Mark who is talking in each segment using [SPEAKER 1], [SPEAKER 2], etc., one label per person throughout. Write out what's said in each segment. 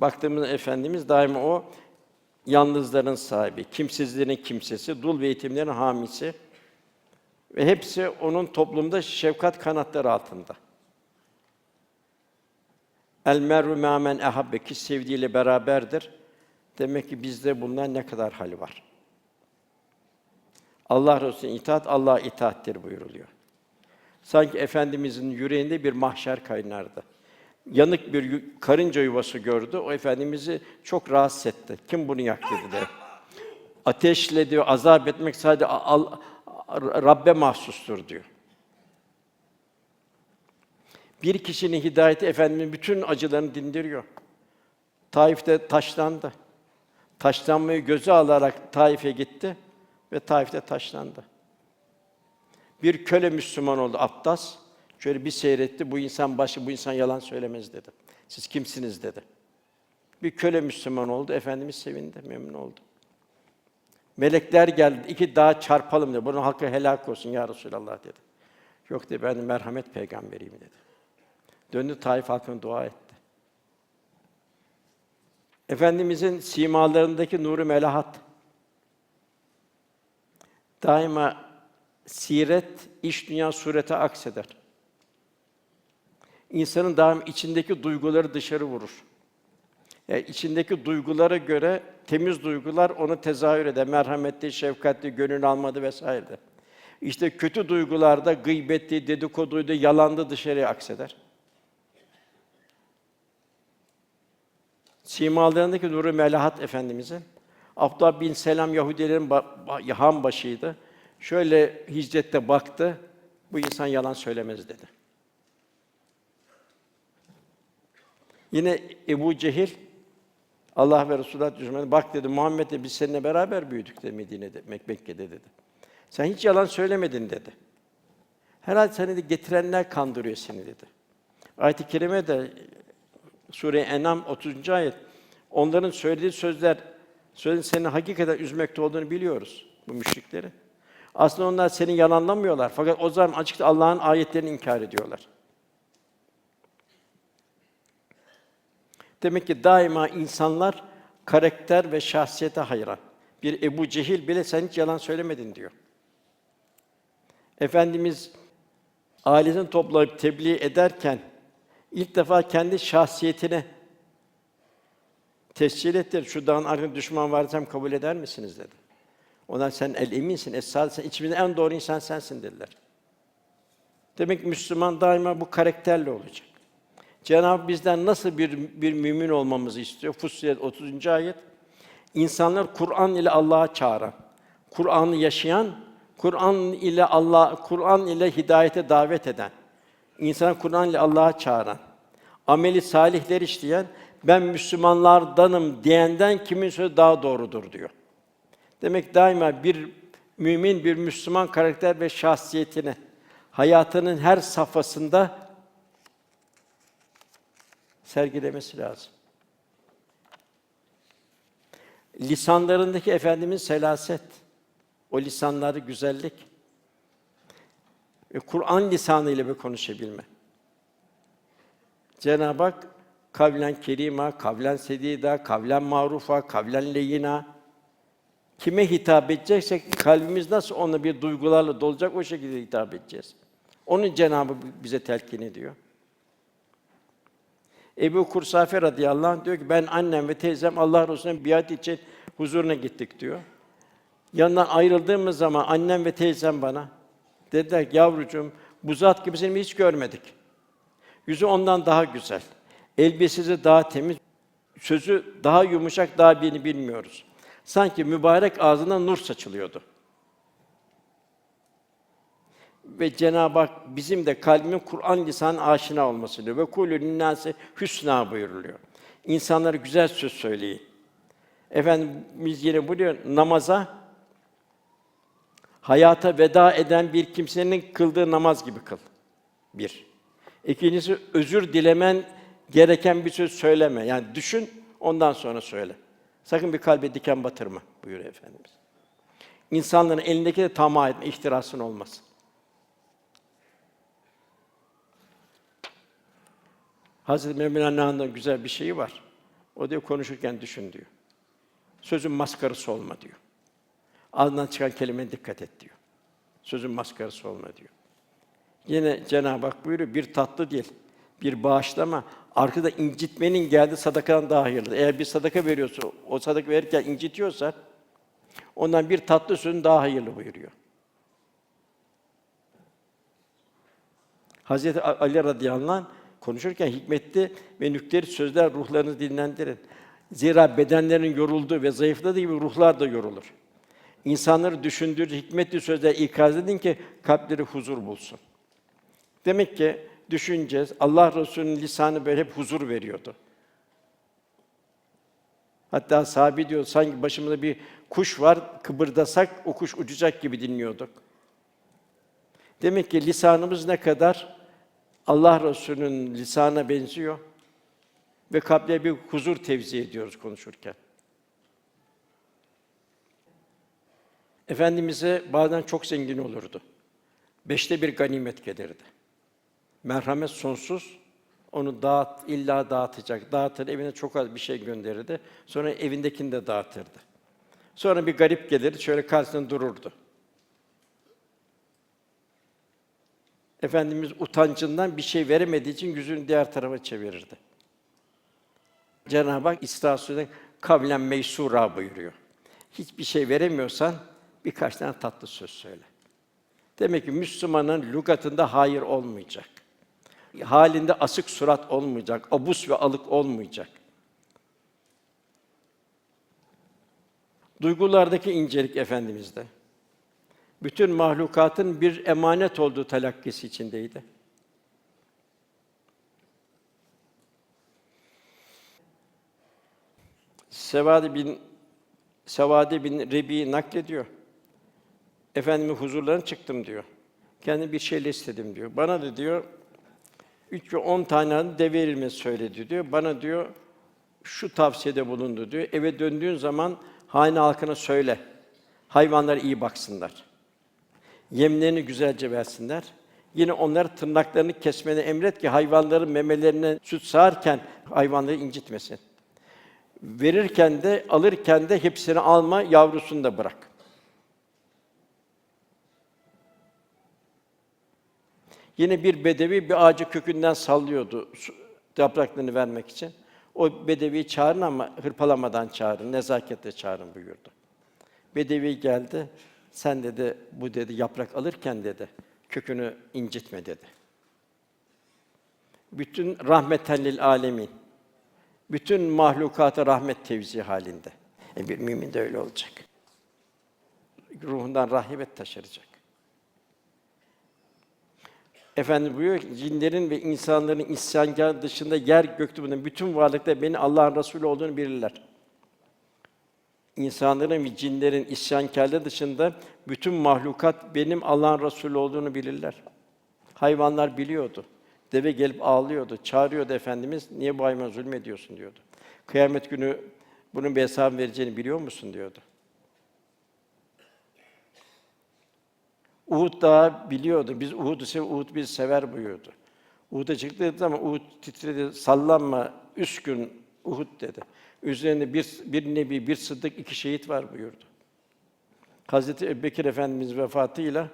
[SPEAKER 1] Baktığımız Efendimiz daima o yalnızların sahibi, kimsizlerin kimsesi, dul ve yetimlerin hamisi ve hepsi onun toplumda şefkat kanatları altında. El mer'u mâ men ehabbe ki sevdiğiyle beraberdir. Demek ki bizde bundan ne kadar hal var. Allah Resulüne itaat Allah'a itaattir buyuruluyor. Sanki efendimizin yüreğinde bir mahşer kaynardı. Yanık bir karınca yuvası gördü. O efendimizi çok rahatsız etti. Kim bunu yaktı dedi. Ateşle diyor azap etmek sadece al, Rabbe mahsustur diyor. Bir kişinin hidayeti efendimin bütün acılarını dindiriyor. Taif'te taşlandı. Taşlanmayı göze alarak Taif'e gitti ve Taif'te taşlandı. Bir köle Müslüman oldu Attas. Şöyle bir seyretti. Bu insan başı bu insan yalan söylemez dedi. Siz kimsiniz dedi. Bir köle Müslüman oldu. Efendimiz sevindi, memnun oldu. Melekler geldi. iki daha çarpalım dedi. Bunun hakkı helak olsun ya Resulallah dedi. Yok dedi ben merhamet peygamberiyim dedi. Döndü Taif halkına dua etti. Efendimizin simalarındaki nuru melahat. Daima siret, iş dünya surete akseder. İnsanın daim içindeki duyguları dışarı vurur. Yani içindeki duygulara göre temiz duygular onu tezahür eder. Merhametli, şefkatli, gönül almadı vesaire. İşte kötü duygularda gıybetti, dedikoduydu, yalandı dışarıya akseder. Simalarındaki nuru melahat efendimizin Abdullah bin Selam Yahudilerin ba- han başıydı. Şöyle hicrette baktı. Bu insan yalan söylemez dedi. Yine Ebu Cehil Allah ve Resulullah düşmanı bak dedi Muhammed biz seninle beraber büyüdük de Medine'de, Mek- Mekke'de dedi. Sen hiç yalan söylemedin dedi. Herhalde seni de getirenler kandırıyor seni dedi. Ayet-i kerime de Sure En'am 30. ayet. Onların söylediği sözler sözün seni hakikaten üzmekte olduğunu biliyoruz bu müşrikleri. Aslında onlar seni yalanlamıyorlar fakat o zaman açıkça Allah'ın ayetlerini inkar ediyorlar. Demek ki daima insanlar karakter ve şahsiyete hayran. Bir Ebu Cehil bile sen hiç yalan söylemedin diyor. Efendimiz ailesini toplayıp tebliğ ederken ilk defa kendi şahsiyetini tescil etti. Şu dağın arkasında düşman varsam kabul eder misiniz dedi. Ona sen el eminsin, esad sen içimizde en doğru insan sensin dediler. Demek ki Müslüman daima bu karakterle olacak. Cenab-ı bizden nasıl bir bir mümin olmamızı istiyor? Fussilet 30. ayet. İnsanlar Kur'an ile Allah'a çağıran, Kur'an'ı yaşayan, Kur'an ile Allah, Kur'an ile hidayete davet eden, insan Kur'an ile Allah'a çağıran, ameli salihler işleyen, ben Müslümanlardanım diyenden kimin sözü daha doğrudur diyor. Demek daima bir mümin bir Müslüman karakter ve şahsiyetini hayatının her safhasında sergilemesi lazım. Lisanlarındaki efendimiz selaset, o lisanları güzellik, ve Kur'an lisanıyla bir konuşabilme. Cenab-ı Hak kavlen kerima, kavlen sedida, kavlen marufa, kavlen leyina kime hitap edeceksek kalbimiz nasıl ona bir duygularla dolacak o şekilde hitap edeceğiz. Onun Cenabı bize telkin ediyor. Ebu Kursafe radıyallahu anh diyor ki ben annem ve teyzem Allah Resulü'nün biat için huzuruna gittik diyor. Yanından ayrıldığımız zaman annem ve teyzem bana dediler ki yavrucuğum bu zat gibi seni hiç görmedik. Yüzü ondan daha güzel. Elbisesi daha temiz. Sözü daha yumuşak, daha birini bilmiyoruz. Sanki mübarek ağzından nur saçılıyordu. Ve Cenab-ı Hak bizim de kalbimin Kur'an lisan aşina olması diyor. Ve kulü linnâse hüsnâ buyuruluyor. İnsanlara güzel söz söyleyin. Efendimiz yine buyuruyor namaza hayata veda eden bir kimsenin kıldığı namaz gibi kıl. Bir. İkincisi özür dilemen gereken bir söz söyleme. Yani düşün ondan sonra söyle. Sakın bir kalbe diken batırma buyuruyor efendimiz. İnsanların elindeki de tamah etme, ihtirasın olmasın. Hazreti Mevlana'nın güzel bir şeyi var. O diyor konuşurken düşün diyor. Sözün maskarası olma diyor. Ağzından çıkan kelimeye dikkat et diyor. Sözün maskarası olma diyor. Yine Cenab-ı Hak buyuruyor, bir tatlı değil, bir bağışlama, arkada incitmenin geldiği sadakadan daha hayırlı. Eğer bir sadaka veriyorsa, o sadaka verirken incitiyorsa, ondan bir tatlı sözün daha hayırlı buyuruyor. Hazreti Ali radıyallahu anh konuşurken hikmetli ve nükteris sözler ruhlarınızı dinlendirin. Zira bedenlerin yorulduğu ve zayıfladığı gibi ruhlar da yorulur. İnsanları düşündürücü hikmetli sözler ikaz edin ki kalpleri huzur bulsun. Demek ki düşüneceğiz. Allah Resulü'nün lisanı böyle hep huzur veriyordu. Hatta sahabi diyor sanki başımızda bir kuş var, kıpırdasak o kuş uçacak gibi dinliyorduk. Demek ki lisanımız ne kadar Allah Resulü'nün lisanına benziyor ve kalbe bir huzur tevzi ediyoruz konuşurken. Efendimiz'e bazen çok zengin olurdu. Beşte bir ganimet gelirdi. Merhamet sonsuz, onu dağıt, illa dağıtacak. Dağıtır, evine çok az bir şey gönderirdi. Sonra evindekini de dağıtırdı. Sonra bir garip gelir, şöyle karşısında dururdu. Efendimiz utancından bir şey veremediği için yüzünü diğer tarafa çevirirdi. Cenab-ı Hak İsra Suresi'nde kavlen meysura buyuruyor. Hiçbir şey veremiyorsan birkaç tane tatlı söz söyle. Demek ki Müslümanın lügatında hayır olmayacak. Halinde asık surat olmayacak, abus ve alık olmayacak. Duygulardaki incelik efendimizde. Bütün mahlukatın bir emanet olduğu telakkisi içindeydi. Sevadi bin Sevadi bin Rebi naklediyor. Efendimin huzurlarına çıktım diyor. Kendi bir şeyle istedim diyor. Bana da diyor üç ve on tane de verilmesi söyledi diyor. Bana diyor şu tavsiyede bulundu diyor. Eve döndüğün zaman hane halkına söyle. Hayvanlar iyi baksınlar. Yemlerini güzelce versinler. Yine onlara tırnaklarını kesmeni emret ki hayvanların memelerine süt sağarken hayvanları incitmesin. Verirken de alırken de hepsini alma, yavrusunu da bırak. Yine bir bedevi bir ağacı kökünden sallıyordu yapraklarını vermek için. O bedeviyi çağırın ama hırpalamadan çağırın, nezaketle çağırın buyurdu. Bedevi geldi. Sen dedi bu dedi yaprak alırken dedi kökünü incitme dedi. Bütün rahmeten lil alemin. Bütün mahlukata rahmet tevzi halinde. E bir mümin de öyle olacak. Ruhundan rahibet taşıracak. Efendim buyuruyor ki, cinlerin ve insanların isyankâr dışında yer gökte bulunan bütün varlıklar beni Allah'ın Resulü olduğunu bilirler. İnsanların ve cinlerin isyankârlığı dışında bütün mahlukat benim Allah'ın Resulü olduğunu bilirler. Hayvanlar biliyordu. Deve gelip ağlıyordu, çağırıyordu Efendimiz, niye bu hayvana zulmediyorsun diyordu. Kıyamet günü bunun bir hesap vereceğini biliyor musun diyordu. Uhud Dağı biliyordu. Biz Uhud'u sev, Uhud bizi sever buyuyordu. Uhud'a çıktığı zaman Uhud titredi, sallanma, üç gün Uhud dedi. Üzerinde bir, bir nebi, bir sıddık, iki şehit var buyurdu. Hazreti Ebubekir Efendimiz vefatıyla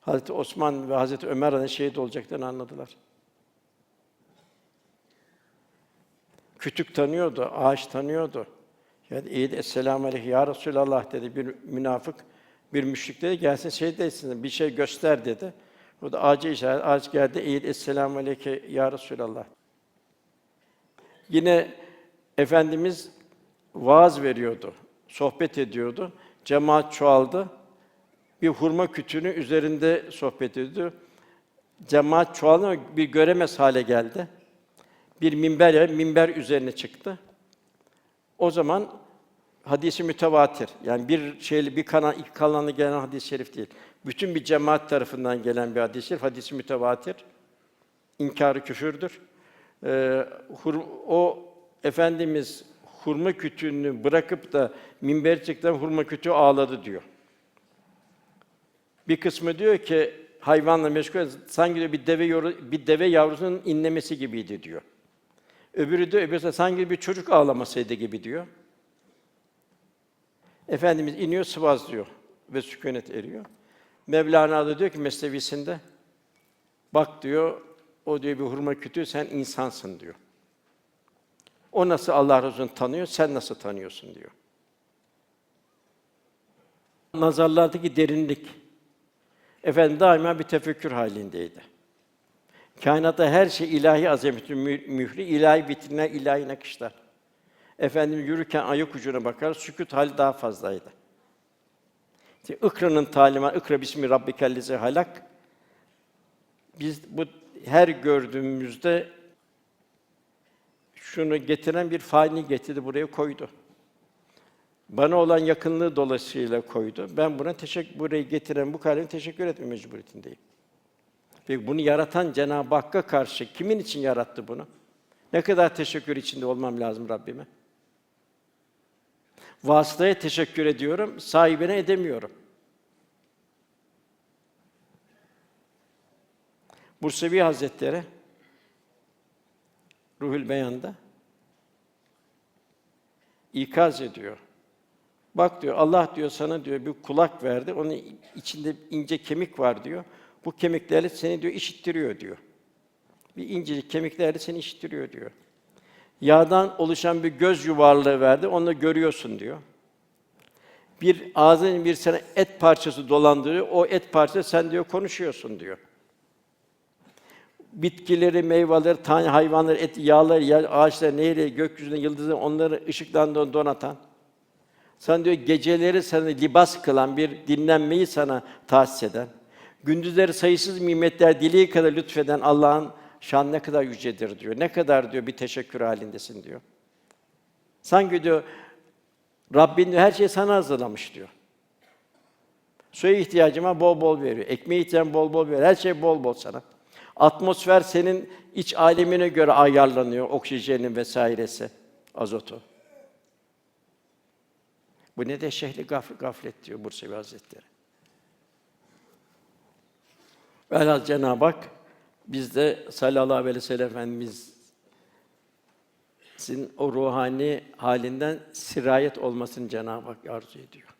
[SPEAKER 1] Hazreti Osman ve Hazreti Ömer de şehit olacaklarını anladılar. Kütük tanıyordu, ağaç tanıyordu. Yani iyi de Esselamu aleyhi ya Resulallah dedi bir münafık, bir müşrik dedi gelsin şey desin, bir şey göster dedi. O da ağaca işaret, ağaç geldi, eğil Esselamu aleyke ya Resulallah. Yine Efendimiz vaaz veriyordu, sohbet ediyordu. Cemaat çoğaldı. Bir hurma kütüğünü üzerinde sohbet ediyordu. Cemaat çoğaldı bir göremez hale geldi. Bir minber yer, minber üzerine çıktı. O zaman hadisi mütevatir. Yani bir şeyli bir kanal iki kanalına gelen hadis-i şerif değil. Bütün bir cemaat tarafından gelen bir hadis-i şerif, hadisi mütevatir. İnkarı küfürdür. Ee, hur- o efendimiz hurma kütüğünü bırakıp da minber çıktı hurma kütüğü ağladı diyor. Bir kısmı diyor ki hayvanla meşgul sanki diyor bir deve yoru- bir deve yavrusunun inlemesi gibiydi diyor. Öbürü de öbürü de sanki bir çocuk ağlamasıydı gibi diyor. Efendimiz iniyor, sıvazlıyor ve sükûnet eriyor. Mevlana da diyor ki mesnevisinde, bak diyor, o diyor bir hurma kütüğü, sen insansın diyor. O nasıl Allah Resulü'nü tanıyor, sen nasıl tanıyorsun diyor. Nazarlardaki derinlik, efendim daima bir tefekkür halindeydi. Kainatta her şey ilahi azametin mü- mührü, ilahi vitrine, ilahi nakışlar. Efendim yürürken ayak ucuna bakar, sükût hali daha fazlaydı. İşte İkra'nın talimatı, İkra bismi rabbikellezi halak. Biz bu her gördüğümüzde şunu getiren bir failini getirdi buraya koydu. Bana olan yakınlığı dolayısıyla koydu. Ben buna teşekkür burayı getiren bu kalbime teşekkür etme mecburiyetindeyim. Ve bunu yaratan Cenab-ı Hakk'a karşı kimin için yarattı bunu? Ne kadar teşekkür içinde olmam lazım Rabbime? Vasıtaya teşekkür ediyorum, sahibine edemiyorum. Bursevi Hazretleri Ruhül Beyan'da ikaz ediyor. Bak diyor Allah diyor sana diyor bir kulak verdi. Onun içinde ince kemik var diyor. Bu kemiklerle seni diyor işittiriyor diyor. Bir incecik kemiklerle seni işittiriyor diyor. Yağdan oluşan bir göz yuvarlığı verdi. Onu görüyorsun diyor. Bir ağzın bir sana et parçası dolandırıyor. O et parçası sen diyor konuşuyorsun diyor. Bitkileri, meyveleri, tane hayvanları, et, yağları, yer, ağaçları, nehri, gökyüzünde yıldızları onları ışıklandırıp donatan. Sen diyor geceleri sana libas kılan bir dinlenmeyi sana tahsis eden. Gündüzleri sayısız nimetler dileği kadar lütfeden Allah'ın şan ne kadar yücedir diyor. Ne kadar diyor bir teşekkür halindesin diyor. Sanki diyor Rabbin diyor, her şeyi sana hazırlamış diyor. Suya ihtiyacıma bol bol veriyor. Ekmeğe ihtiyacım bol bol veriyor. Her şey bol bol sana. Atmosfer senin iç alemine göre ayarlanıyor, oksijenin vesairesi, azotu. Bu ne de şehli gaf- gaflet diyor Bursevi Hazretleri. Velhâsıl Cenab-ı Hak biz de sallallahu aleyhi ve sellem Efendimiz'in o ruhani halinden sirayet olmasını Cenab-ı Hak arzu ediyor.